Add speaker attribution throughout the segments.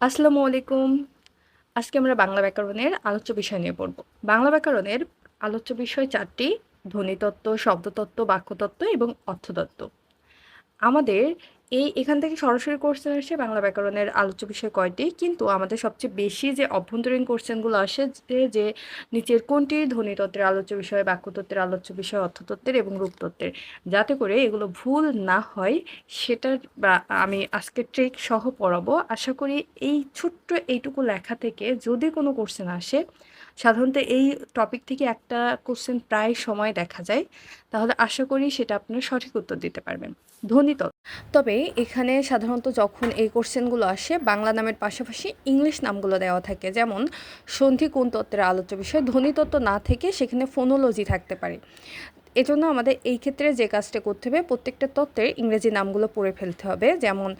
Speaker 1: আসসালামু আলাইকুম। আজকে আমরা বাংলা ব্যাকরণের আলোচ্য বিষয় নিয়ে পড়ব। বাংলা ব্যাকরণের আলোচ্য বিষয় চারটি, ধ্বনিতত্ত্ব, শব্দতত্ত্ব, বাক্যতত্ত্ব এবং অর্থতত্ত্ব। আমাদের এই এখান থেকে সরাসরি কোশ্চেন আসে বাংলা ব্যাকরণের আলোচ্য বিষয় কয়টি? কিন্তু আমাদের সবচেয়ে বেশি যে অভ্যন্তরীণ কোশ্চেনগুলো আসে যে যে নিচের কোনটি ধ্বনিতত্ত্বের আলোচ্য বিষয়, বাক্যতত্ত্বের আলোচ্য বিষয়, অর্থতত্ত্বের এবং রূপতত্ত্বের। যাতে করে এগুলো ভুল না হয়, সেটার আমি আজকে ট্রিক সহ পড়াবো। আশা করি এই ছোট্ট এইটুকু লেখা থেকে যদি কোনো কোশ্চেন আসে সাধারণত এই টপিক থেকে একটা কোশ্চেন প্রায় সময় দেখা যায়। তাহলে আশা করি সেটা আপনার সঠিক উত্তর দিতে পারবেন। ধ্বনিতত্ত্ব তবে এখানে সাধারণত যখন এই কোশ্চেনগুলো আসে, বাংলা নামের পাশাপাশি ইংলিশ নামগুলো দেওয়া থাকে। যেমন, সন্ধি কোন তত্ত্বের আলোচ্য বিষয়? ধ্বনিতত্ত্ব না থেকে সেখানে ফোনোলজি থাকতে পারে। এজন্য আমাদের এই ক্ষেত্রে যে কাজটা করতে হবে, প্রত্যেকটা তত্ত্বের ইংরেজি নামগুলো পড়ে ফেলতে হবে। যেমন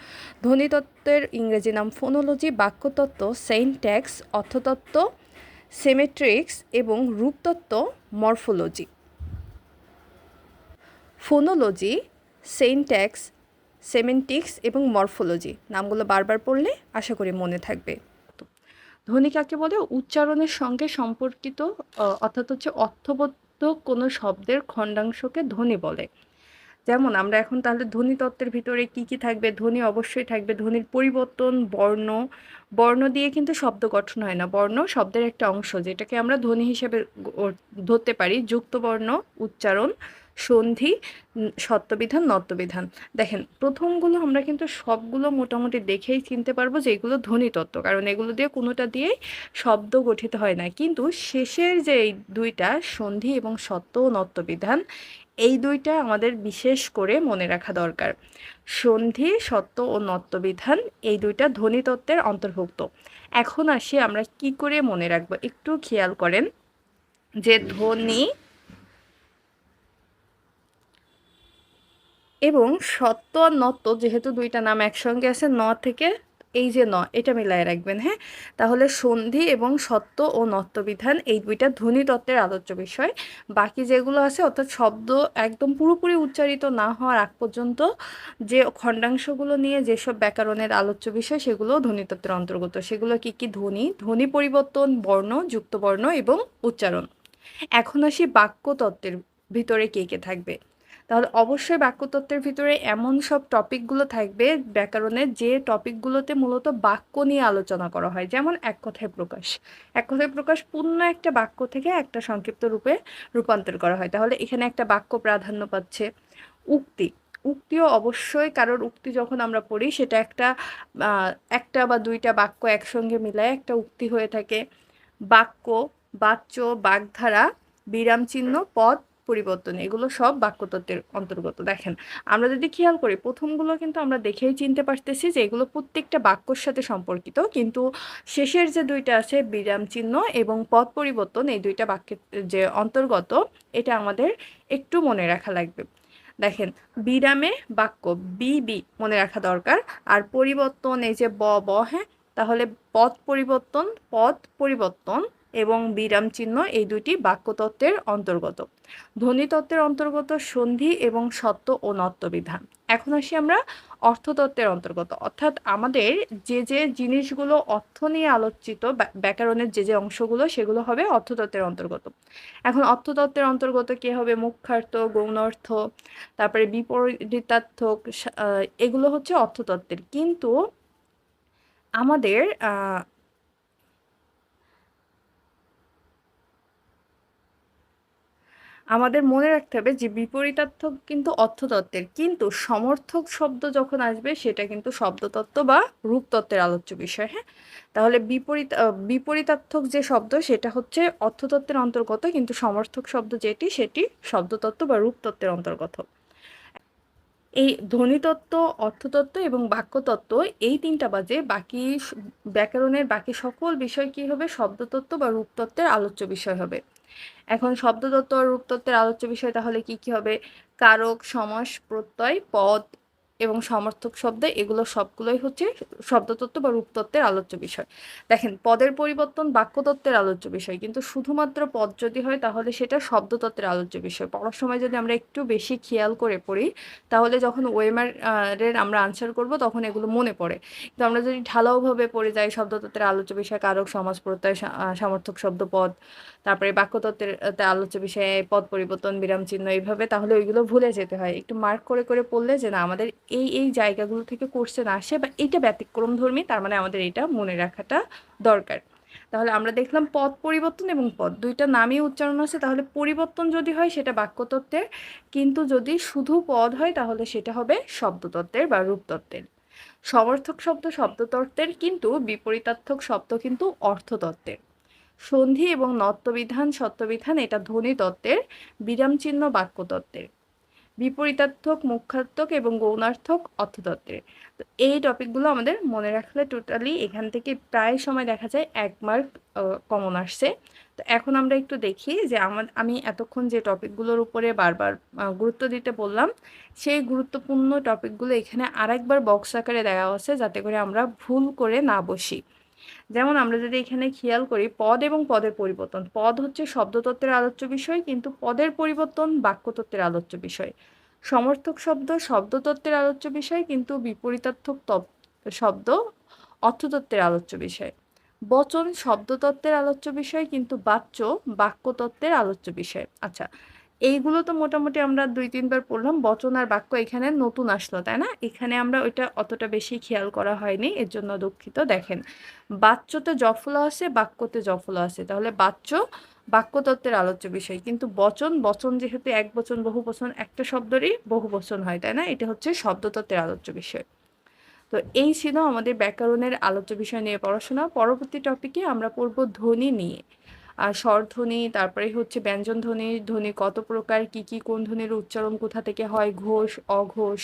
Speaker 1: ধ্বনিতত্ত্বের ইংরেজি নাম ফোনোলজি বাক্যতত্ত্ব সেইনট্যাক্স অর্থতত্ত্ব সেমেট্রিক্স এবং রূপতত্ত্ব মরফোলজি। ফোনোলজি সেইনট্যাক্স সেমেন্টিক্স এবং মরফোলজি। নামগুলো বারবার পড়লে আশা করি মনে থাকবে। ধ্বনি কাকে বলে? উচ্চারণের সঙ্গে সম্পর্কিত অর্থাৎ হচ্ছে অর্থবোধক কোনো শব্দের খণ্ডাংশকে ধ্বনি বলে। যেমন আমরা এখন তাহলে ধ্বনি তত্ত্বের ভিতরে কি কি থাকবে? ধ্বনি অবশ্যই থাকবে। ধ্বনির পরিবর্তন, বর্ণ বর্ণ দিয়ে কিন্তু শব্দ গঠন হয় না। বর্ণ শব্দের একটা অংশ যেটাকে আমরা ধ্বনি হিসেবে ধরতে পারি। যুক্ত বর্ণ, উচ্চারণ, সন্ধি সত্যবিধান, নত্যবিধান। দেখেন, প্রথমগুলো আমরা কিন্তু সবগুলো মোটামুটি দেখেই চিনতে পারব যে এগুলো ধ্বনিতত্ত্ব কারণ এগুলো দিয়ে কোনোটা দিয়েই শব্দ গঠিত হয় না। কিন্তু শেষের যে এই দুইটা, সন্ধি এবং সত্য ও নত্যবিধান এই দুইটা আমাদের বিশেষ করে মনে রাখা দরকার। সন্ধি, সত্য ও নত্যবিধান এই দুইটা ধ্বনিতত্ত্বের অন্তর্ভুক্ত। এখন আসি আমরা কি করে মনে রাখব? একটু খেয়াল করেন যে ধ্বনি এবং সত্য আর নত্য যেহেতু দুইটা নাম একসঙ্গে আছে, ন থেকে এই যে ন, এটা মিলাই রাখবেন হ্যাঁ? তাহলে সন্ধি এবং সত্য ও নত্যবিধান এই দুইটা ধ্বনি তত্ত্বের আলোচ্য বিষয়। বাকি যেগুলো আছে, অর্থাৎ শব্দ একদম পুরোপুরি উচ্চারিত না হওয়ার আগ পর্যন্ত যে খণ্ডাংশগুলো নিয়ে যেসব ব্যাকরণের আলোচ্য বিষয় সেগুলো ধ্বনিতত্ত্বের অন্তর্গত। সেগুলো কি কি ধ্বনি? ধ্বনি পরিবর্তন, বর্ণ যুক্তবর্ণ এবং উচ্চারণ। এখন আসি বাক্যতত্ত্বের ভিতরে কে কে থাকবে? তাহলে অবশ্যই বাক্যতত্ত্বের ভিতরে এমন সব টপিকগুলো থাকবে ব্যাকরণের যে টপিকগুলোতে মূলত বাক্য নিয়ে আলোচনা করা হয়। যেমন এক কথায় প্রকাশ। এক কথায় প্রকাশ পূর্ণ একটা বাক্য থেকে একটা সংক্ষিপ্ত রূপে রূপান্তর করা হয়। তাহলে এখানে একটা বাক্য প্রাধান্য পাচ্ছে। উক্তি। উক্তিও অবশ্যই কারোর উক্তি যখন আমরা পড়ি, সেটা একটা একটা বা দুইটা বাক্য একসঙ্গে মিলায় একটা উক্তি হয়ে থাকে। বাক্য, বাচ্য, বাগধারা বিরাম চিহ্ন পদ পরিবর্তন, এগুলো সব বাক্যতত্ত্বের অন্তর্গত। দেখেন, আমরা যদি খেয়াল করি, প্রথমগুলো কিন্তু আমরা দেখেই চিনতে পারতেছি যে এগুলো প্রত্যেকটা বাক্যর সাথে সম্পর্কিত, কিন্তু শেষের যে দুইটা আছে, বিরাম চিহ্ন এবং পথ পরিবর্তন, এই দুইটা বাক্যের যে অন্তর্গত, এটা আমাদের একটু মনে রাখা লাগবে। দেখেন, বিরামে বাক্য, বি বি মনে রাখা দরকার। আর পরিবর্তন, এই যে ব ব হ্যাঁ তাহলে পথ পরিবর্তন পথ পরিবর্তন এবং বিরাম চিহ্ন এই দুটি বাক্যতত্ত্বের অন্তর্গত। ধ্বনিতত্ত্বের অন্তর্গত সন্ধি এবং সত্য ও নত্যবিধান এখন আসি আমরা অর্থতত্ত্বের অন্তর্গত। অর্থাৎ আমাদের যে যে জিনিসগুলো অর্থ নিয়ে আলোচিত ব্যাকরণের যে যে অংশগুলো, সেগুলো হবে অর্থতত্ত্বের অন্তর্গত। এখন অর্থতত্ত্বের অন্তর্গত কে হবে? মুখ্যার্থ গৌণার্থ, তারপরে বিপরীতার্থক এগুলো হচ্ছে অর্থতত্ত্বের। কিন্তু আমাদের আমাদের মনে রাখতে হবে যে বিপরীতার্থক কিন্তু অর্থতত্ত্বের। কিন্তু সমর্থক শব্দ যখন আসবে, সেটা কিন্তু শব্দতত্ত্ব বা রূপতত্ত্বের আলোচ্য বিষয় হ্যাঁ? তাহলে বিপরীত বিপরীতার্থক যে শব্দ, সেটা হচ্ছে অর্থতত্ত্বের অন্তর্গত, কিন্তু সমর্থক শব্দ যেটি, সেটি শব্দতত্ত্ব বা রূপতত্ত্বের অন্তর্গত। এই ধ্বনিতত্ত্ব, অর্থতত্ত্ব এবং বাক্যতত্ত্ব, এই তিনটা বাজে, বাকি ব্যাকরণের বাকি সকল বিষয় কি হবে? শব্দতত্ত্ব বা রূপতত্ত্বের আলোচ্য বিষয় হবে। এখন শব্দতত্ত্ব আর রূপতত্ত্বের আলোচ্য বিষয় তাহলে কি কি হবে? কারক, সমাস, প্রত্যয়, পদ এবং সমর্থক শব্দ, এগুলো সবগুলোই হচ্ছে শব্দতত্ত্ব বা রূপতত্ত্বের আলোচ্য বিষয়। দেখেন, পদের পরিবর্তন বাক্যতত্ত্বের আলোচ্য বিষয়, কিন্তু শুধুমাত্র পদ যদি হয় তাহলে সেটা শব্দতত্ত্বের আলোচ্য বিষয়। পড়ার সময় যদি আমরা একটু বেশি খেয়াল করে পড়ি, তাহলে যখন ওয়েমার এর আমরা আনসার করব তখন এগুলো মনে পড়ে। কিন্তু আমরা যদি ঢালাওভাবে পড়ে যাই শব্দতত্ত্বের আলোচ্য বিষয়, কারক সমাজ প্রত্যয় সমর্থক শব্দ, পদ তারপরে বাক্যতত্ত্বের আলোচ্য বিষয়ে পদ পরিবর্তন, বিরাম চিহ্ন এইভাবে, তাহলে ওইগুলো ভুলে যেতে হয়। একটু মার্ক করে করে পড়লে যে না, আমাদের এই এই জায়গাগুলো থেকে কোশ্চেন আসে বা এইটা ব্যতিক্রম ধর্মী, তার মানে আমাদের এটা মনে রাখাটা দরকার। তাহলে আমরা দেখলাম পদ পরিবর্তন এবং পদ, দুইটা নামই উচ্চারণ আছে, তাহলে পরিবর্তন যদি হয় সেটা বাক্যতত্ত্বের, কিন্তু যদি শুধু পদ হয় তাহলে সেটা হবে শব্দতত্ত্বের বা রূপতত্ত্বের। সমর্থক শব্দ শব্দতত্ত্বের কিন্তু বিপরীতার্থক শব্দ কিন্তু অর্থতত্ত্বের। সন্ধি এবং নত্যবিধান সত্যবিধান এটা ধ্বনি তত্ত্বের বিরাম চিহ্ন বাক্যতত্ত্বের। বিপরীতার্থক মুখ্যার্থক এবং গৌণার্থক অর্থতত্ত্বের। তো এই টপিকগুলো আমাদের মনে রাখলে টোটালি এখান থেকে প্রায় সময় দেখা যায় এক মার্ক কমন আসছে। তো এখন আমরা একটু দেখি যে আমার, আমি এতক্ষণ যে টপিকগুলোর উপরে বারবার গুরুত্ব দিতে বললাম, সেই গুরুত্বপূর্ণ টপিকগুলো এখানে আরেকবার বক্স আকারে দেওয়া আছে যাতে করে আমরা ভুল করে না বসি। যেমন আমরা যদি এখানে খেয়াল করি, পদ এবং পদের পরিবর্তন। পদ হচ্ছে শব্দতত্ত্বের আলোচ্য বিষয়, কিন্তু পদের পরিবর্তন বাক্যতত্ত্বের আলোচ্য বিষয়। সমর্থক শব্দ শব্দতত্ত্বের আলোচ্য বিষয়, কিন্তু বিপরীতার্থক শব্দ অর্থতত্ত্বের আলোচ্য বিষয়। বচন শব্দতত্ত্বের আলোচ্য বিষয়, কিন্তু বাচ্য বাক্যতত্ত্বের আলোচ্য বিষয়। আচ্ছা এইগুলো তো মোটামুটি আমরা দুই, তিনবার পড়লাম। বচন আর বাক্য এখানে নতুন আসলো, তাই না? এখানে আমরা ওইটা অতটা বেশি খেয়াল করা হয়নি, এর জন্য দুঃখিত। দেখেন, বাচ্যতে জফলা আছে বাক্যতে জফলা আছে তাহলে বাচ্য বাক্যতত্ত্বের আলোচ্য বিষয়। কিন্তু বচন বচন যেহেতু এক বচন, বহু বচন, একটা শব্দেরই বহু বচন হয়, তাই না? এটা হচ্ছে শব্দতত্ত্বের আলোচ্য বিষয়। তো এই ছিল আমাদের ব্যাকরণের আলোচ্য বিষয় নিয়ে পড়াশোনা। পরবর্তী টপিকে আমরা পড়ব ধ্বনি নিয়ে। স্বরধ্বনি তারপরে হচ্ছে ব্যঞ্জন ধ্বনি ধ্বনি কত প্রকার, কি কি, কোন ধ্বনির উচ্চারণ কোথা থেকে হয়, ঘোষ, অঘোষ,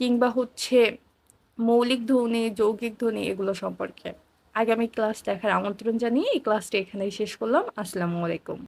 Speaker 1: কিংবা হচ্ছে মৌলিক ধ্বনি, যৌগিক ধ্বনি, এগুলো সম্পর্কে। আগামী ক্লাস দেখার আমন্ত্রণ জানিয়ে এই ক্লাসটি এখানেই শেষ করলাম। আসসালামু আলাইকুম।